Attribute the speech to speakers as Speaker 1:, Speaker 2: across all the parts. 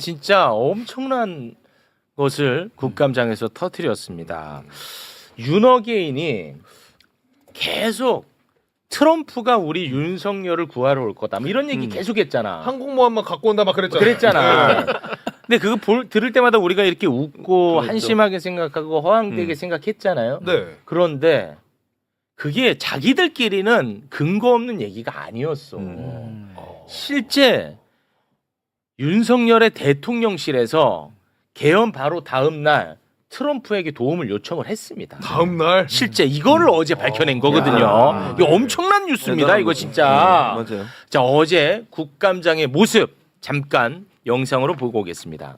Speaker 1: 진짜 엄청난 것을 국감장에서 터뜨렸습니다. 윤어게인이 계속 트럼프가 우리 윤석열을 구하러 올 거다. 뭐 이런 얘기 계속했잖아.
Speaker 2: 항공모함만 갖고 온다 막 그랬잖아.
Speaker 1: 그랬잖아. 근데 그거 볼, 들을 때마다 우리가 이렇게 웃고
Speaker 2: 그렇죠.
Speaker 1: 한심하게 생각하고 허황되게
Speaker 3: 음.
Speaker 1: 생각했잖아요.
Speaker 2: 네.
Speaker 1: 그런데 그게 자기들끼리는 근거 없는 얘기가 아니었어.
Speaker 3: 음.
Speaker 1: 실제 윤석열의 대통령실에서 개헌 바로 다음 날 트럼프에게 도움을 요청을 했습니다.
Speaker 2: 다음 날
Speaker 1: 실제 이거를 어제 밝혀낸 거거든요.
Speaker 3: 야.
Speaker 1: 이거 엄청난 뉴스입니다. 이거. 진짜.
Speaker 3: 맞아요.
Speaker 1: 자 어제 국감장의 모습 잠깐 영상으로 보고 오겠습니다.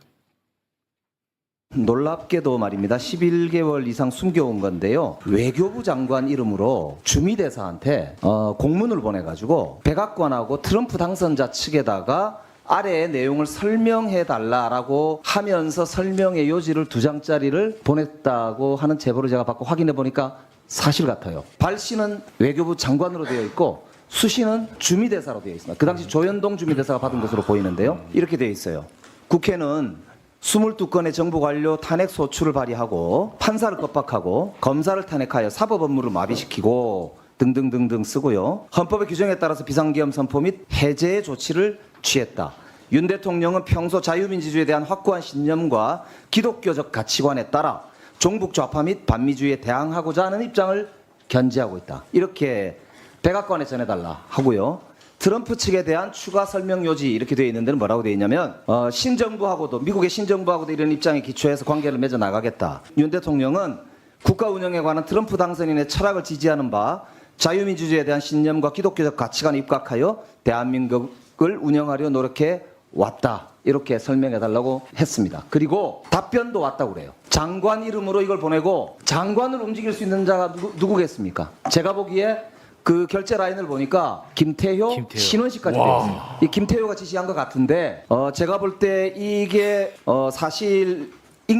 Speaker 4: 놀랍게도 말입니다. 11개월 이상 숨겨온 건데요. 외교부 장관 이름으로 주미대사한테 어, 공문을 보내가지고 백악관하고 트럼프 당선자 측에다가 아래의 내용을 설명해 달라라고 하면서 설명의 요지를 두 장짜리를 보냈다고 하는 제보를 제가 받고 확인해 보니까 사실 같아요. 발 씨는 외교부 장관으로 되어 있고 수 씨는 주미대사로 되어 있습니다. 그 당시 조현동 주미대사가 받은 것으로 보이는데요. 이렇게 되어 있어요. 국회는 22건의 정부 관료 탄핵 소추를 발의하고 판사를 겁박하고 검사를 탄핵하여 사법 업무를 마비시키고 등등등등 쓰고요. 헌법의 규정에 따라서 비상계엄 선포 및 해제의 조치를 취했다. 윤 대통령은 평소 자유민주주의에 대한 확고한 신념과 기독교적 가치관에 따라 종북 좌파 및 반미주의에 대항하고자 하는 입장을 견지하고 있다. 이렇게 백악관에 전해달라 하고요. 트럼프 측에 대한 추가 설명 요지 이렇게 되어 있는 데는 뭐라고 되어 있냐면 어, 신정부하고도 미국의 신정부하고도 이런 입장에 기초해서 관계를 맺어 나가겠다. 윤 대통령은 국가 운영에 관한 트럼프 당선인의 철학을 지지하는 바 자유민주주의에 대한 신념과 기독교적 가치관에 입각하여 대한민국 을 운영하려 노력해 왔다. 이렇게 설명해 달라고 했습니다. 그리고 답변도 왔다고 그래요. 장관 이름으로 이걸 보내고 장관을 움직일 수 있는 자가 누구, 누구겠습니까? 제가 보기에 그 결제 라인을 보니까 김태효,
Speaker 1: 김태효.
Speaker 4: 신원식까지 되어 있어요. 이 김태효가 지시한 것 같은데 어, 제가 볼 때 이게 어, 사실인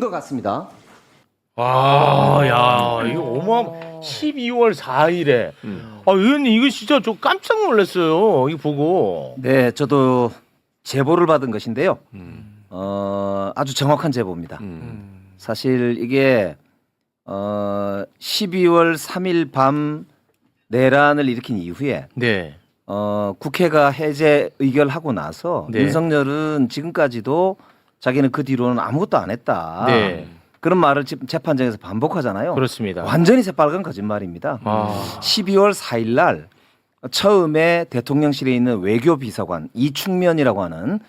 Speaker 4: 것 같습니다.
Speaker 1: 와, 야, 이거 어마어마. 12월 4일에. 아, 의원님 이거 진짜 저 깜짝 놀랐어요. 이거 보고.
Speaker 4: 네, 저도 제보를 받은 것인데요.
Speaker 3: 음.
Speaker 4: 어, 아주 정확한 제보입니다.
Speaker 3: 음.
Speaker 4: 사실 이게 어, 12월 3일 밤 내란을 일으킨 이후에
Speaker 1: 네.
Speaker 4: 어, 국회가 해제 의결하고 나서
Speaker 1: 네.
Speaker 4: 윤석열은 지금까지도 자기는 그 뒤로는 아무것도 안 했다.
Speaker 1: 네.
Speaker 4: 그런 말을 지금 재판장에서 반복하잖아요.
Speaker 1: 그렇습니다.
Speaker 4: 완전히 새빨간 거짓말입니다.
Speaker 1: 아.
Speaker 4: 12월 4일 날 처음에 대통령실에 있는 외교 비서관 이충면이라고 하는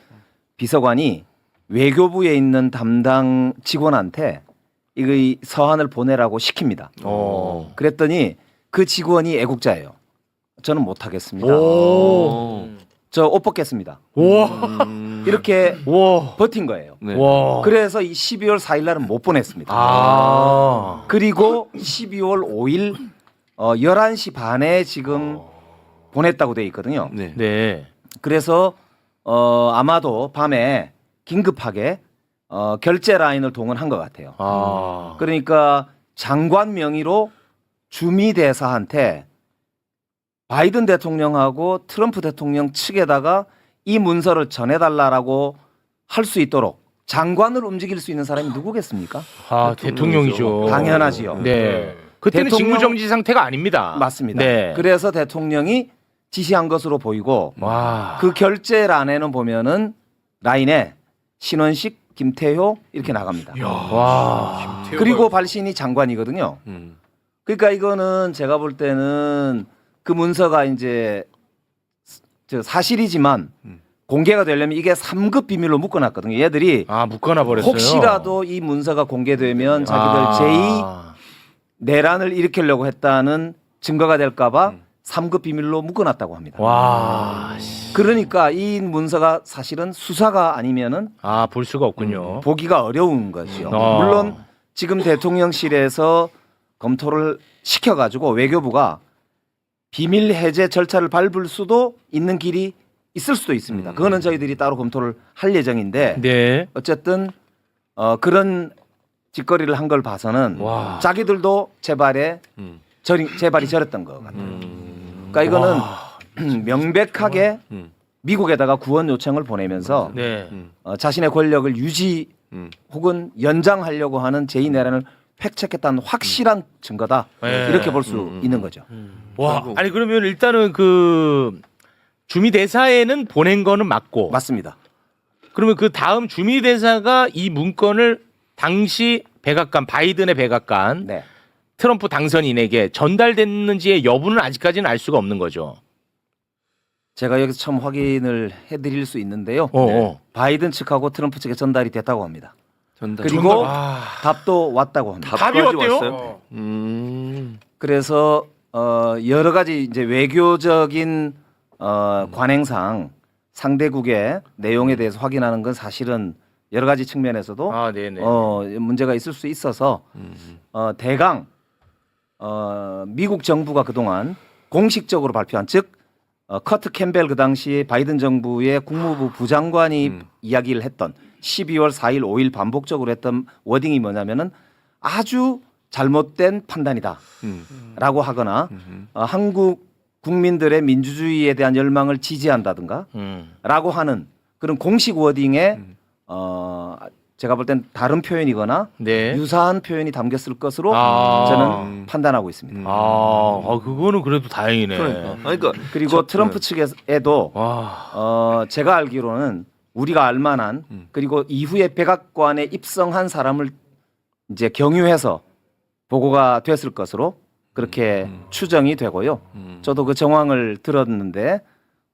Speaker 4: 비서관이 외교부에 있는 담당 직원한테 이거 이 서한을 보내라고 시킵니다.
Speaker 1: 어.
Speaker 4: 그랬더니 그 직원이 애국자예요. 저는 못 하겠습니다.
Speaker 1: 오.
Speaker 4: 저 옷 벗겠습니다.
Speaker 1: 와.
Speaker 3: 음.
Speaker 4: 이렇게
Speaker 1: 와.
Speaker 4: 버틴 거예요.
Speaker 3: 네.
Speaker 1: 와.
Speaker 4: 그래서 이 12월 4일 날은 못 보냈습니다.
Speaker 1: 아.
Speaker 4: 그리고 12월 5일 어 11시 반에 지금 보냈다고 돼 있거든요.
Speaker 3: 네.
Speaker 1: 네.
Speaker 4: 그래서 어 아마도 밤에 긴급하게 어 결제 라인을 동원한 것 같아요.
Speaker 1: 아.
Speaker 4: 그러니까 장관 명의로 주미 대사한테 바이든 대통령하고 트럼프 대통령 측에다가 이 문서를 전해달라라고 할 수 있도록 장관을 움직일 수 있는 사람이 누구겠습니까?
Speaker 1: 아, 대통령이죠.
Speaker 4: 당연하지요.
Speaker 1: 네. 그때는
Speaker 4: 대통령-
Speaker 1: 직무정지 상태가 아닙니다.
Speaker 4: 맞습니다.
Speaker 1: 네.
Speaker 4: 그래서 대통령이 지시한 것으로 보이고
Speaker 1: 와.
Speaker 4: 그 결제란에는 보면은 라인에 신원식, 김태효 이렇게 나갑니다.
Speaker 1: 와.
Speaker 4: 그리고 발신이 장관이거든요.
Speaker 3: 음.
Speaker 4: 그러니까 이거는 제가 볼 때는 그 문서가 이제 저 사실이지만
Speaker 3: 음.
Speaker 4: 공개가 되려면 이게 3급 비밀로 묶어놨거든요. 얘들이
Speaker 1: 아, 묶어놔 버렸어요.
Speaker 4: 혹시라도 이 문서가 공개되면 자기들
Speaker 1: 아.
Speaker 4: 제2 내란을 일으키려고 했다는 증거가 될까봐
Speaker 3: 음.
Speaker 4: 3급 비밀로 묶어놨다고 합니다.
Speaker 1: 와.
Speaker 4: 그러니까 이 문서가 사실은 수사가 아니면은
Speaker 1: 아, 볼 수가 없군요.
Speaker 4: 보기가 어려운 것이요.
Speaker 1: 어.
Speaker 4: 물론 지금 대통령실에서 검토를 시켜가지고 외교부가 비밀 해제 절차를 밟을 수도 있는 길이 있을 수도 있습니다.
Speaker 3: 음.
Speaker 4: 그거는 저희들이 따로 검토를 할 예정인데
Speaker 1: 네.
Speaker 4: 어쨌든 어, 그런 짓거리를 한 걸 봐서는
Speaker 1: 와.
Speaker 4: 자기들도 제 발에
Speaker 3: 음.
Speaker 4: 절이, 제발이 저렸던 것 같아요.
Speaker 3: 음.
Speaker 4: 그러니까 이거는 명백하게
Speaker 3: 음.
Speaker 4: 미국에다가 구원 요청을 보내면서
Speaker 1: 네.
Speaker 4: 어, 자신의 권력을 유지
Speaker 2: 음.
Speaker 4: 혹은 연장하려고 하는 제2 내란을 획책했다는 확실한 증거다
Speaker 1: 네.
Speaker 4: 이렇게 볼수
Speaker 2: 음, 음.
Speaker 4: 있는 거죠.
Speaker 1: 와,
Speaker 2: 결국-
Speaker 1: 아니 그러면 일단은 그 주미 대사에는 보낸 거는 맞고
Speaker 4: 맞습니다.
Speaker 1: 그러면 그 다음 주미 대사가 이 문건을 당시 백악관 바이든의 백악관
Speaker 4: 네.
Speaker 1: 트럼프 당선인에게 전달됐는지의 여부는 아직까지는 알 수가 없는 거죠.
Speaker 4: 제가 여기서 처음 확인을 해드릴 수 있는데요.
Speaker 1: 어,
Speaker 4: 네.
Speaker 1: 어.
Speaker 4: 바이든 측하고 트럼프 측에 전달이 됐다고 합니다.
Speaker 2: 전달.
Speaker 4: 그리고
Speaker 1: 아,
Speaker 4: 답도 왔다고 합니다.
Speaker 1: 답이
Speaker 2: 답까지
Speaker 1: 왔대요?
Speaker 2: 왔어요? 음.
Speaker 4: 그래서 어, 여러 가지 이제 외교적인 어, 관행상 상대국의 내용에 대해서 확인하는 건 사실은 여러 가지 측면에서도
Speaker 1: 아, 네네.
Speaker 4: 어, 문제가 있을 수 있어서
Speaker 2: 음.
Speaker 4: 어, 대강 어, 미국 정부가 그동안 공식적으로 발표한 즉 어, 커트 캠벨 그 당시 바이든 정부의 국무부 부장관이
Speaker 2: 음.
Speaker 4: 이야기를 했던 12월 4일 5일 반복적으로 했던 워딩이 뭐냐면은 아주 잘못된 판단이다라고
Speaker 2: 음.
Speaker 4: 하거나
Speaker 2: 음.
Speaker 4: 어, 한국 국민들의 민주주의에 대한 열망을 지지한다든가
Speaker 1: 음.
Speaker 4: 라고 하는 그런 공식 워딩에
Speaker 2: 음.
Speaker 4: 어, 제가 볼 땐 다른 표현이거나
Speaker 1: 네.
Speaker 4: 유사한 표현이 담겼을 것으로
Speaker 1: 아.
Speaker 4: 저는 판단하고 있습니다.
Speaker 2: 음.
Speaker 1: 아, 아, 그거는 그래도 다행이네.
Speaker 2: 그러니까. 그러니까
Speaker 4: 그리고
Speaker 2: 저-
Speaker 4: 트럼프 측에도
Speaker 1: 와.
Speaker 4: 어, 제가 알기로는 우리가 알만한
Speaker 2: 음.
Speaker 4: 그리고 이후에 백악관에 입성한 사람을 이제 경유해서 보고가 됐을 것으로 그렇게
Speaker 2: 음.
Speaker 4: 추정이 되고요.
Speaker 2: 음.
Speaker 4: 저도 그 정황을 들었는데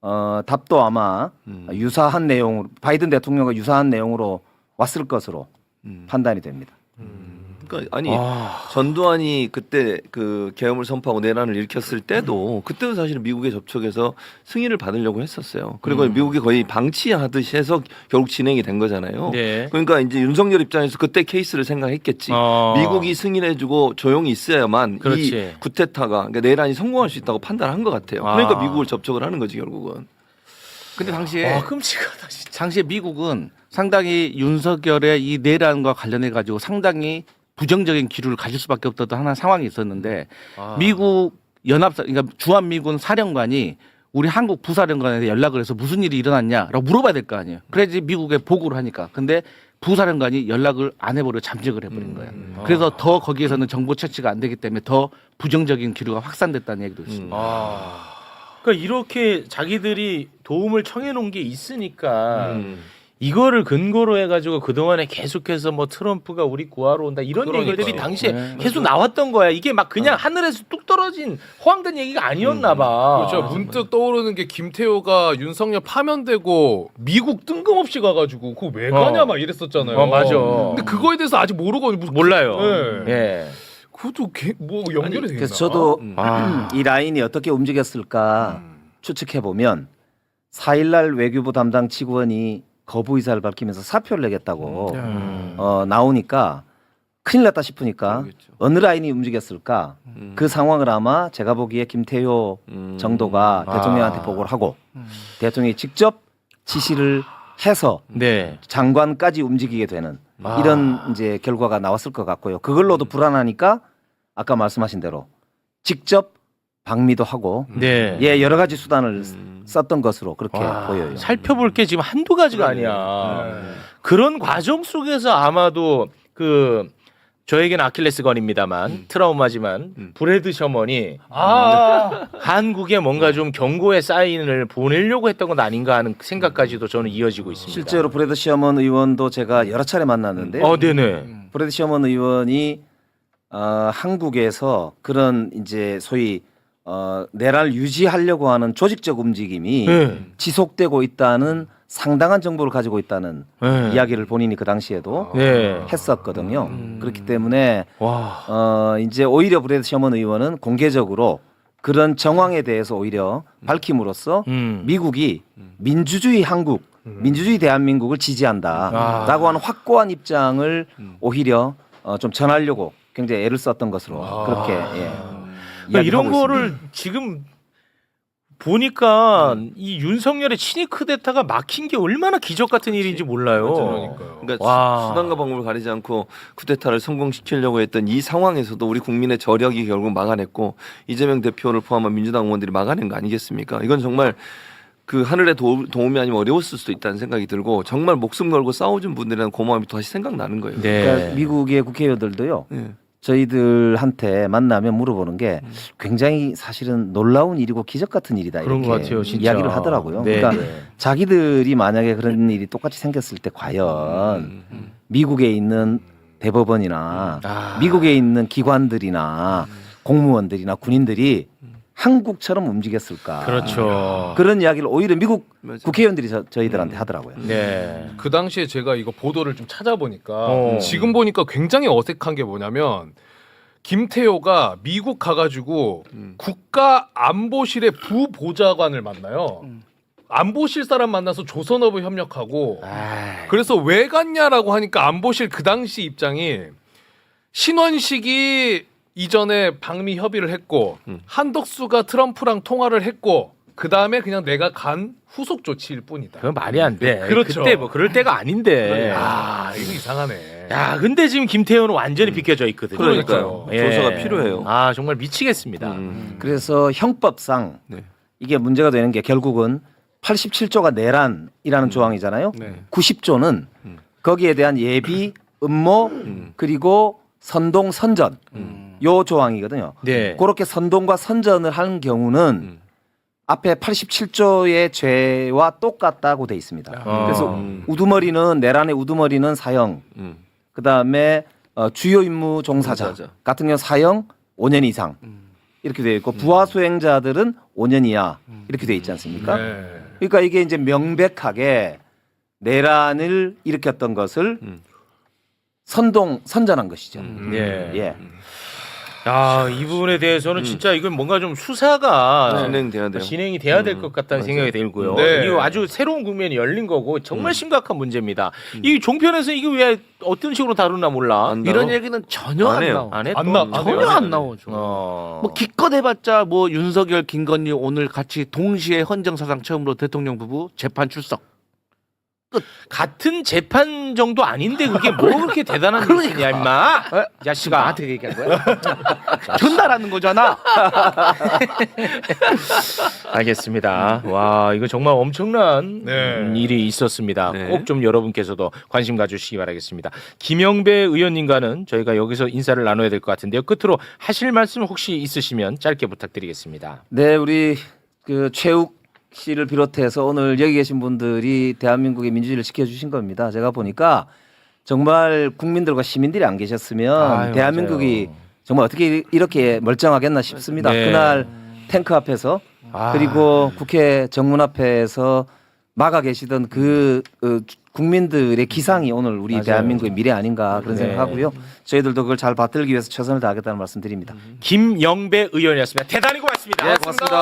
Speaker 4: 어, 답도 아마
Speaker 2: 음.
Speaker 4: 유사한 내용으로 바이든 대통령과 유사한 내용으로 왔을 것으로
Speaker 2: 음.
Speaker 4: 판단이 됩니다.
Speaker 2: 그러니까 아니
Speaker 1: 아.
Speaker 2: 전두환이 그때 그 계엄을 선포하고 내란을 일으켰을 때도 그때도 사실은 미국의 접촉에서 승인을 받으려고 했었어요. 그리고
Speaker 1: 음.
Speaker 2: 미국이 거의 방치하듯이 해서 결국 진행이 된 거잖아요.
Speaker 1: 네.
Speaker 2: 그러니까 이제 윤석열 입장에서 그때 케이스를 생각했겠지.
Speaker 1: 어.
Speaker 2: 미국이 승인해주고 조용히 있어야만
Speaker 1: 그렇지.
Speaker 2: 이 구테타가 그러니까 내란이 성공할 수 있다고 판단한 것 같아요. 그러니까
Speaker 1: 아.
Speaker 2: 미국을 접촉을 하는 거지 결국은.
Speaker 3: 근데 당시에
Speaker 1: 아, 끔찍하다 진짜.
Speaker 3: 당시에 미국은 상당히 윤석열의 이 내란과 관련해 가지고 상당히 부정적인 기류를 가질 수밖에 없었던 하나 상황이 있었는데
Speaker 1: 아.
Speaker 3: 미국 연합사 그러니까 주한 미군 사령관이 우리 한국 부사령관에 연락을 해서 무슨 일이 일어났냐라고 물어봐야 될 거 아니에요. 그래야지 미국에 보고를 하니까. 근데 부사령관이 연락을 안 해버려 잠적을 해버린 거예요. 그래서 더 거기에서는 정보 채취가 안 되기 때문에 더 부정적인 기류가 확산됐다는 얘기도 있습니다.
Speaker 1: 아. 그러니까 이렇게 자기들이 도움을 청해 놓은 게 있으니까
Speaker 2: 음.
Speaker 1: 이거를 근거로 해가지고 그 동안에 계속해서 뭐 트럼프가 우리 구하러 온다 이런
Speaker 5: 그러니까요.
Speaker 1: 얘기들이 당시에
Speaker 3: 네.
Speaker 1: 계속 나왔던 거야. 이게 막 그냥 하늘에서 뚝 떨어진 허황된 얘기가 아니었나 봐.
Speaker 5: 그렇죠. 문득 떠오르는 게 김태호가 윤석열 파면되고 미국 뜬금없이 가가지고 그거 왜 가냐
Speaker 1: 어.
Speaker 5: 막 이랬었잖아요.
Speaker 1: 어, 맞아.
Speaker 5: 근데 그거에 대해서 아직 모르고 무슨
Speaker 1: 몰라요.
Speaker 5: 네.
Speaker 1: 예.
Speaker 5: 그것도 개- 뭐 연결이 되나?
Speaker 4: 그래서 저도
Speaker 2: 음.
Speaker 1: 아.
Speaker 4: 이 라인이 어떻게 움직였을까
Speaker 5: 음.
Speaker 4: 추측해 보면 4일날 외교부 담당 직원이 거부 의사를 밝히면서 사표를 내겠다고
Speaker 1: 음.
Speaker 4: 어, 나오니까 큰일 났다 싶으니까
Speaker 2: 그러겠죠.
Speaker 4: 어느 라인이 움직였을까
Speaker 2: 음.
Speaker 4: 그 상황을 아마 제가 보기에 김태효
Speaker 2: 음.
Speaker 4: 정도가
Speaker 1: 아.
Speaker 4: 대통령한테 보고를 하고 대통령이 직접 지시를 해서
Speaker 1: 네.
Speaker 4: 장관까지 움직이게 되는
Speaker 1: 아.
Speaker 4: 이런 이제 결과가 나왔을 것 같고요. 그걸로도 불안하니까 아까 말씀하신 대로 직접 방미도 하고
Speaker 1: 네.
Speaker 4: 예 여러 가지 수단을
Speaker 2: 음.
Speaker 4: 썼던 것으로 그렇게
Speaker 1: 와,
Speaker 4: 보여요.
Speaker 1: 살펴볼 게 지금 한두 가지가 아니야. 그런 과정 속에서 아마도 그 저에게는 아킬레스건입니다만 트라우마지만
Speaker 2: 음.
Speaker 1: 브래드 셔먼이
Speaker 5: 아,
Speaker 1: 한국에 뭔가 좀 경고의 사인을 보내려고 했던 건 아닌가 하는 생각까지도 저는 이어지고 있습니다.
Speaker 4: 실제로 브래드 시어먼 의원도 제가 여러 차례 만났는데
Speaker 1: 어, 네네.
Speaker 4: 브래드 시어먼 의원이 어, 한국에서 그런 이제 소위 어, 내란을 유지하려고 하는 조직적 움직임이
Speaker 1: 네.
Speaker 4: 지속되고 있다는 상당한 정보를 가지고 있다는
Speaker 1: 네.
Speaker 4: 이야기를 본인이 그 당시에도
Speaker 1: 네.
Speaker 4: 했었거든요.
Speaker 1: 음.
Speaker 4: 그렇기 때문에
Speaker 1: 와.
Speaker 4: 어, 이제 오히려 브래드 셔먼 의원은 공개적으로 그런 정황에 대해서 오히려 밝힘으로써
Speaker 1: 음.
Speaker 4: 미국이 민주주의 한국, 민주주의 대한민국을 지지한다라고 하는 확고한 입장을
Speaker 2: 음.
Speaker 4: 오히려 어, 좀 전하려고 굉장히 애를 썼던 것으로
Speaker 5: 아.
Speaker 4: 그렇게 예.
Speaker 1: 그러니까 이런 거를 지금 보니까 이 윤석열의 친위 크데타가 막힌 게 얼마나 기적 같은 일인지 몰라요.
Speaker 5: 그러니까요.
Speaker 2: 그러니까
Speaker 1: 와.
Speaker 2: 수- 수단과 방법을 가리지 않고 쿠데타를 성공시키려고 했던 이 상황에서도 우리 국민의 저력이 결국 막아냈고 이재명 대표를 포함한 민주당 의원들이 막아낸 거 아니겠습니까? 이건 정말 그 하늘의 도, 도움이 아니면 어려웠을 수도 있다는 생각이 들고 정말 목숨 걸고 싸워준 분들이라는 고마움이 또 다시 생각나는 거예요.
Speaker 1: 네.
Speaker 4: 그러니까 미국의 국회의원들도요.
Speaker 2: 예.
Speaker 4: 저희들한테 만나면 물어보는 게 굉장히 사실은 놀라운 일이고 기적 같은 일이다
Speaker 1: 그런
Speaker 4: 이렇게
Speaker 1: 것 같아요, 진짜.
Speaker 4: 이야기를 하더라고요.
Speaker 1: 네,
Speaker 4: 그러니까
Speaker 1: 네.
Speaker 4: 자기들이 만약에 그런 일이 똑같이 생겼을 때 과연
Speaker 2: 음, 음.
Speaker 4: 미국에 있는 대법원이나
Speaker 1: 아.
Speaker 4: 미국에 있는 기관들이나 공무원들이나 군인들이 한국처럼 움직였을까?
Speaker 1: 그렇죠.
Speaker 4: 그런 이야기를 오히려 미국
Speaker 2: 맞아요.
Speaker 4: 국회의원들이 저, 저희들한테 하더라고요.
Speaker 1: 네.
Speaker 5: 그 당시에 제가 이거 보도를 좀 찾아보니까
Speaker 1: 어.
Speaker 5: 지금 보니까 굉장히 어색한 게 뭐냐면 김태호가 미국 가가지고
Speaker 2: 음.
Speaker 5: 국가 안보실의 부보좌관을 만나요. 안보실 사람 만나서 조선업을 협력하고
Speaker 1: 아,
Speaker 5: 그래서 왜 갔냐라고 하니까 안보실 그 당시 입장이 신원식이 이전에 방미 협의를 했고
Speaker 2: 음.
Speaker 5: 한덕수가 트럼프랑 통화를 했고 그 다음에 그냥 내가 간 후속 조치일 뿐이다.
Speaker 1: 그건 말이 안 돼.
Speaker 5: 그렇죠.
Speaker 1: 그때 뭐 그럴 때가 아닌데.
Speaker 5: 아 이거 이상하네.
Speaker 1: 야, 근데 지금 김태현은 완전히 비켜져 있거든요.
Speaker 2: 그러니까요.
Speaker 1: 예.
Speaker 2: 조사가 필요해요.
Speaker 1: 아, 정말 미치겠습니다.
Speaker 2: 음.
Speaker 4: 그래서 형법상
Speaker 2: 네.
Speaker 4: 이게 문제가 되는 게 결국은 87조가 내란이라는 조항이잖아요.
Speaker 5: 네.
Speaker 4: 90조는
Speaker 2: 음.
Speaker 4: 거기에 대한 예비, 음모
Speaker 2: 음.
Speaker 4: 그리고 선동, 선전 요 조항이거든요.
Speaker 1: 네.
Speaker 4: 그렇게 선동과 선전을 하는 경우는
Speaker 2: 음.
Speaker 4: 앞에 87조의 죄와 똑같다고 돼 있습니다.
Speaker 1: 아.
Speaker 4: 그래서
Speaker 2: 음.
Speaker 4: 우두머리는 내란의 우두머리는 사형,
Speaker 2: 음.
Speaker 4: 그 다음에 어, 주요 임무 종사자
Speaker 2: 종사자.
Speaker 4: 같은 경우 사형 5년 이상 이렇게 되어 있고 부하 수행자들은 5년 이하 이렇게 되어 있지 않습니까?
Speaker 5: 네.
Speaker 4: 그러니까 이게 이제 명백하게 내란을 일으켰던 것을
Speaker 2: 음.
Speaker 4: 선동 선전한 것이죠.
Speaker 2: 음.
Speaker 1: 예.
Speaker 4: 예.
Speaker 1: 야, 이 부분에 대해서는 진짜 이건 뭔가 좀 수사가
Speaker 2: 음. 진행돼야 돼요.
Speaker 1: 진행이 돼야 될
Speaker 2: 음,
Speaker 1: 것 같다는
Speaker 2: 맞아요.
Speaker 1: 생각이 들고요.
Speaker 5: 네.
Speaker 1: 이거 아주 새로운 국면이 열린 거고
Speaker 2: 음.
Speaker 1: 정말 심각한 문제입니다. 이 종편에서 이게 왜 어떤 식으로 다루나 몰라.
Speaker 2: 안
Speaker 3: 이런
Speaker 2: 나와?
Speaker 3: 얘기는 전혀
Speaker 2: 안
Speaker 3: 안,
Speaker 2: 해요.
Speaker 3: 나와.
Speaker 1: 안 해?
Speaker 5: 안
Speaker 1: 또?
Speaker 5: 나- 안
Speaker 3: 전혀
Speaker 5: 해요.
Speaker 3: 안 나오죠.
Speaker 1: 어.
Speaker 3: 뭐 기껏 해봤자 뭐 윤석열, 김건희 오늘 같이 동시에 헌정사상 처음으로 대통령 부부 재판 출석.
Speaker 1: 같은 재판 정도 아닌데 그게 뭐 그렇게 대단한 일이냐 임마. 이 자식아.
Speaker 3: 나한테 얘기한 거야? 전달하는 거잖아.
Speaker 1: 알겠습니다. 와 이거 정말 엄청난
Speaker 5: 네.
Speaker 1: 음, 일이 있었습니다.
Speaker 2: 네.
Speaker 1: 꼭 좀 여러분께서도 관심 가주시기 바라겠습니다. 김영배 의원님과는 저희가 여기서 인사를 나눠야 될 것 같은데요. 끝으로 하실 말씀 혹시 있으시면 짧게 부탁드리겠습니다.
Speaker 4: 네, 우리 그 최욱 씨를 비롯해서 오늘 여기 계신 분들이 대한민국의 민주주의를 지켜주신 겁니다. 제가 보니까 정말 국민들과 시민들이 안 계셨으면
Speaker 1: 아유,
Speaker 4: 대한민국이
Speaker 1: 맞아요.
Speaker 4: 정말 어떻게 이렇게 멀쩡하겠나 싶습니다.
Speaker 1: 네.
Speaker 4: 그날 탱크 앞에서
Speaker 1: 아.
Speaker 4: 그리고 국회 정문 앞에서 막아 계시던 그 어, 국민들의 기상이 오늘 우리
Speaker 1: 맞아요.
Speaker 4: 대한민국의 미래 아닌가 그런
Speaker 1: 네.
Speaker 4: 생각하고요. 저희들도 그걸 잘 받들기 위해서 최선을 다하겠다는 말씀드립니다.
Speaker 1: 김영배 의원이었습니다. 대단히 고맙습니다.
Speaker 4: 네, 고맙습니다.